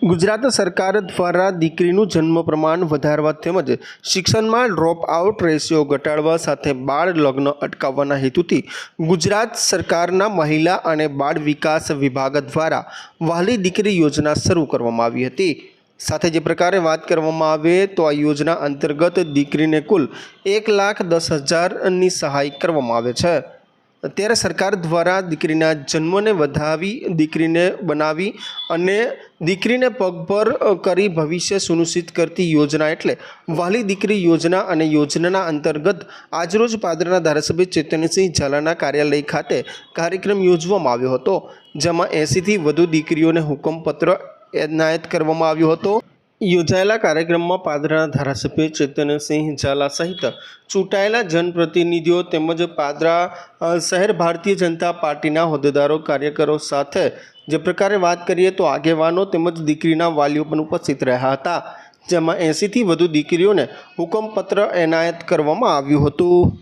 ગુજરાત સરકાર દ્વારા દીકરીનું જન્મ પ્રમાણ વધારવા તેમજ શિક્ષણમાં ડ્રોપ આઉટ રેશિયો ઘટાડવા સાથે બાળ લગ્ન અટકાવવાના હેતુથી ગુજરાત સરકારના મહિલા અને બાળ વિકાસ વિભાગ દ્વારા વહાલી દીકરી યોજના શરૂ કરવામાં આવી હતી. સાથે જે પ્રકારે વાત કરવામાં આવે તો આ યોજના અંતર્ગત દીકરીને કુલ એક લાખ દસ હજારની સહાય કરવામાં આવે છે. ત્યારે સરકાર દ્વારા દીકરીના જન્મને વધાવી, દીકરીને બનાવી અને દીકરીને પગભર પર કરી ભવિષ્ય સુનિશ્ચિત કરતી યોજના એટલે વાલી દીકરી યોજના અને યોજનાના અંતર્ગત આજરોજ પાદરના ધારાસભ્ય ચેતનસિંહ ઝાલાના કાર્યાલય ખાતે કાર્યક્રમ યોજવામાં આવ્યો હતો, જેમાં એંસીથી વધુ દીકરીઓને હુકમપત્ર એનાયત કરવામાં આવ્યો હતો. યોજાયેલા કાર્યક્રમમાં પાદરાના ધારાસભ્ય ચેતનસિંહ ઝાલા સહિત ચૂંટાયેલા જનપ્રતિનિધિઓ તેમજ પાદરા શહેર ભારતીય જનતા પાર્ટીના હોદ્દેદારો, કાર્યકરો સાથે જે પ્રકારે વાત કરીએ તો આગેવાનો તેમજ દીકરીના વાલીઓ પણ ઉપસ્થિત રહ્યા હતા. જેમાં એંસીથી વધુ દીકરીઓને હુકમપત્ર એનાયત કરવામાં આવ્યું હતું.